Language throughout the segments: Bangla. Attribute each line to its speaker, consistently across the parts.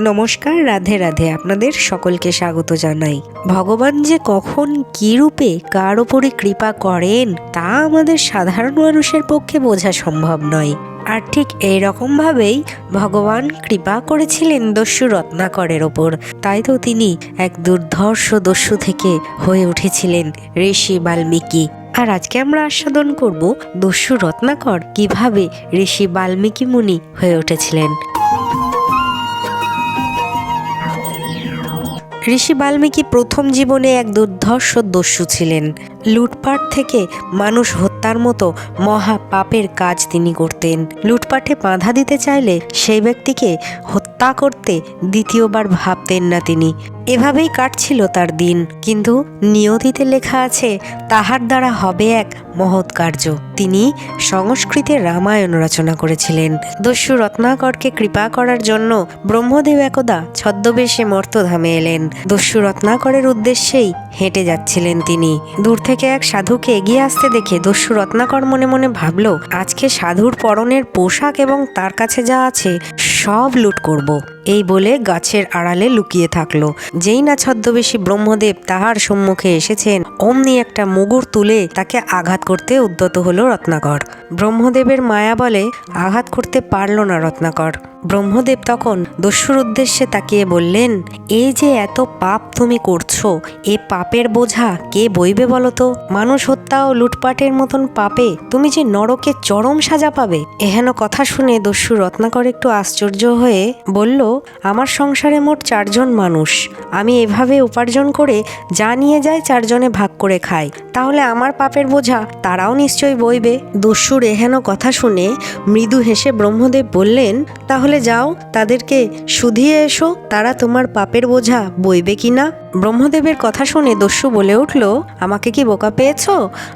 Speaker 1: নমস্কার, রাধে রাধে আপনাদের সকলকে স্বাগত জানাই। ভগবান যে কখন কি রূপে কার ওপরে কৃপা করেন, তা আমাদের সাধারণ মানুষের পক্ষে বোঝা সম্ভব নয়। আর ঠিক এই রকম ভাবেই ভগবান কৃপা করেছিলেন দস্যু রত্নাকরের ওপর। তাই তো তিনি এক দুর্ধর্ষ দস্যু থেকে হয়ে উঠেছিলেন ঋষি বাল্মীকি। আর আজকে আমরা আস্বাদন করব দস্যু রত্নাকর কীভাবে ঋষি বাল্মীকি মুনি হয়ে উঠেছিলেন। ঋষি বাল্মীকি প্রথম জীবনে এক দুর্ধর্ষ দস্যু ছিলেন। লুটপাট থেকে মানুষ হত্যার মতো মহা পাপের কাজ তিনি করতেন। লুটপাটে বাধা দিতে চাইলে সেই ব্যক্তিকে হত্যা করতে দ্বিতীয়বার ভাবতেন না তিনি। এভাবেই কাটছিল তার দিন। কিন্তু নিয়তিতে লেখা আছে, তাহার দ্বারা হবে এক মহৎ কার্য। তিনি সংস্কৃতে রামায়ণ রচনা করেছিলেন। দস্যু রত্নাকরকে কৃপা করার জন্য ব্রহ্মদেব একদা ছদ্মবেশে মর্তধামে এলেন। দস্যু রত্নাকরের উদ্দেশ্যেই হেঁটে যাচ্ছিলেন তিনি। দূর থেকে এক সাধুকে এগিয়ে আসতে দেখে দস্যু রত্নাকর মনে মনে ভাবল, আজকে সাধুর পরনের পোশাক এবং তার কাছে যা আছে সব লুট করব। এই বলে গাছের আড়ালে লুকিয়ে থাকল। যেই না ছদ্মবেশী ব্রহ্মদেব তাহার সম্মুখে এসেছেন, অমনি একটা মুগুর তুলে তাকে আঘাত করতে উদ্যত হলো রত্নাকর। ব্রহ্মদেবের মায়া বলে আঘাত করতে পারল না রত্নাকর। ব্রহ্মদেব তখন দস্যুর উদ্দেশ্যে তাকিয়ে বললেন এই যে এত পাপ তুমি করছ, এ পাপের বোঝা কে বইবে বলো তো? মানুষ হত্যা ও লুটপাটের মতন পাপে, তুমি যে নরকে চরম সাজা পাবে? এহেন কথা শুনে দস্যু রত্নাকর একটু আশ্চর্য হয়ে বলল, আমার সংসারে মোট চারজন মানুষ। আমি এভাবে উপার্জন করে যা নিয়ে যাই চারজনে ভাগ করে খাই। তাহলে আমার পাপের বোঝা, তারাও নিশ্চয়ই বইবে। দস্যুর এহেন কথা শুনে মৃদু হেসে ব্রহ্মদেব বললেন, তাহলে যাও, তাদেরকে শুধিয়ে এসো, তারা তোমার পাপের বোঝা বইবে কি না? ব্রহ্মদেবের কথা শুনে দস্যু বলে উঠল, আমাকে কি বোকা পেয়েছ?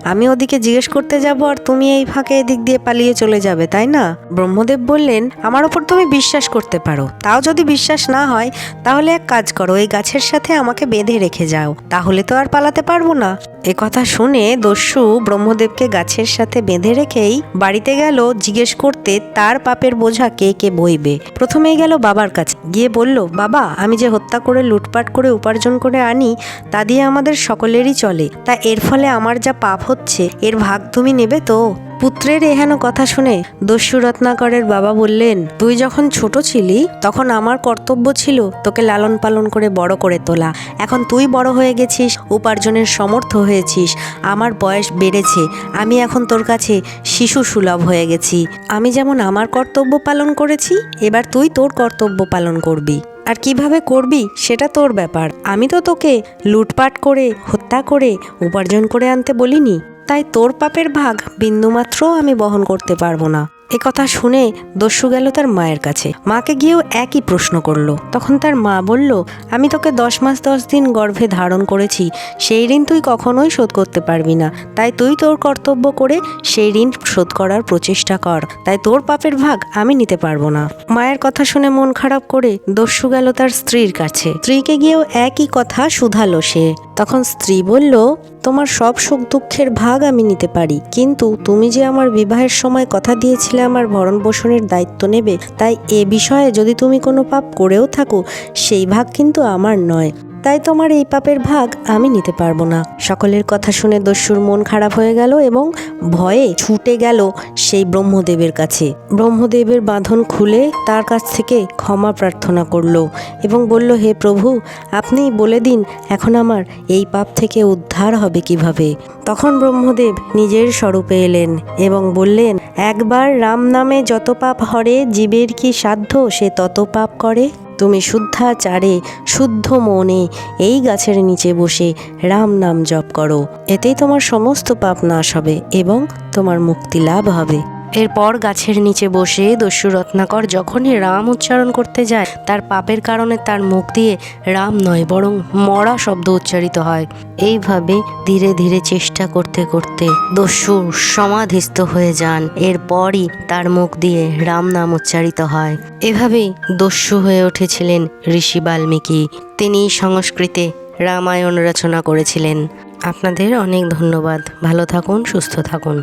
Speaker 1: আমি ওদিকে জিজ্ঞেস করতে যাব আর তুমি এই ফাঁকে এদিক দিয়ে পালিয়ে চলে যাবে, তাই না? ব্রহ্মদেব বললেন, আমার ওপর তুমি বিশ্বাস করতে পারো। তাও যদি বিশ্বাস না হয়, তাহলে এক কাজ করো, এই গাছের সাথে আমাকে বেঁধে রেখে যাও। তাহলে তো আর পালাতে পারব না। এ কথা শুনে দস্যু ব্রহ্মদেবকে গাছের সাথে বেঁধে রেখেই বাড়িতে গেল, জিজ্ঞেস করতে তার পাপের বোঝা কে কে বইবে। প্রথমেই গেল বাবার কাছে, গিয়ে বলল, বাবা, আমি যে হত্যা করে, লুটপাট করে, উপার্জন করে আনি, তা দিয়ে আমাদের সকলেরই চলে। তা এর ফলে আমার যা পাপ হচ্ছে, এর ভাগ তুমি নেবে তো? পুত্রের এহেন কথা শুনে দস্যু রত্নাকরের বাবা বললেন, তুই যখন ছোট ছিলি, তখন আমার কর্তব্য ছিল তোকে লালন পালন করে বড় করে তোলা। এখন তুই বড় হয়ে গেছিস, উপার্জনের সমর্থ হয়েছিস। আমার বয়স বেড়েছে, আমি এখন তোর কাছে শিশু সুলভ হয়ে গেছি। আমি যেমন আমার কর্তব্য পালন করেছি, এবার তুই তোর কর্তব্য পালন করবি। আর কীভাবে করবি, সেটা তোর ব্যাপার। আমি তো তোকে লুটপাট করে, হত্যা করে, উপার্জন করে আনতে বলিনি। তাই তোর পাপের ভাগ বিন্দুমাত্র আমি বহন করতে পারব না। এ কথা শুনে দস্যু গেল তার মায়ের কাছে। মাকে গিয়েও একই প্রশ্ন করল। তখন তার মা বলল, আমি তোকে দশ মাস দশ দিন গর্ভে ধারণ করেছি। সেই ঋণ তুই কখনোই শোধ করতে পারবি না। তাই তুই তোর কর্তব্য করে সেই ঋণ শোধ করার প্রচেষ্টা কর। তাই তোর পাপের ভাগ আমি নিতে পারব না। মায়ের কথা শুনে মন খারাপ করে দস্যু গেল তার স্ত্রীর কাছে। স্ত্রীকে গিয়েও একই কথা শুধালো সে। তখন স্ত্রী বলল, তোমার সব সুখ দুঃখের ভাগ আমি নিতে পারি, কিন্তু তুমি যে আমার বিবাহের সময় কথা দিয়েছিলে আমার ভরণ পোষণের দায়িত্ব নেবে, তাই এ বিষয়ে যদি তুমি কোনো পাপ করেও থাকো, সেই ভাগ কিন্তু আমার নয়। তাই তোমার এই পাপের ভাগ আমি নিতে পারব না। সকলের কথা শুনে দস্যুর মন খারাপ হয়ে গেল এবং ভয়ে ছুটে গেল সেই ব্রহ্মদেবের কাছে। ব্রহ্মদেবের বাঁধন খুলে তার কাছ থেকে ক্ষমা প্রার্থনা করল এবং বলল, হে প্রভু, আপনি বলে দিন, এখন আমার এই পাপ থেকে উদ্ধার হবে কীভাবে? তখন ব্রহ্মদেব নিজের স্বরূপে এলেন এবং বললেন, একবার রাম নামে যত পাপ হরে, জীবের কি সাধ্য সে তত পাপ করে? তুমি শুদ্ধাচারে, শুদ্ধ মনে এই গাছের নিচে বসে রাম নাম জপ করো। এতেই তোমার সমস্ত পাপ নাশ হবে এবং তোমার মুক্তি লাভ হবে। এরপর গাছের নিচে বসে দস্যু রত্নাকর যখনই রাম উচ্চারণ করতে যায়, তার পাপের কারণে তার মুখ দিয়ে রাম নয়, বরং মরা শব্দ উচ্চারিত হয়। এইভাবে ধীরে ধীরে চেষ্টা করতে করতে দস্যু সমাধিস্থ হয়ে যান। এরপরই তার মুখ দিয়ে রাম নাম উচ্চারিত হয়। এভাবেই দস্যু হয়ে উঠেছিলেন ঋষি বাল্মীকি। তিনি সংস্কৃতে রামায়ণ রচনা করেছিলেন। আপনাদের অনেক ধন্যবাদ। ভালো থাকুন, সুস্থ থাকুন।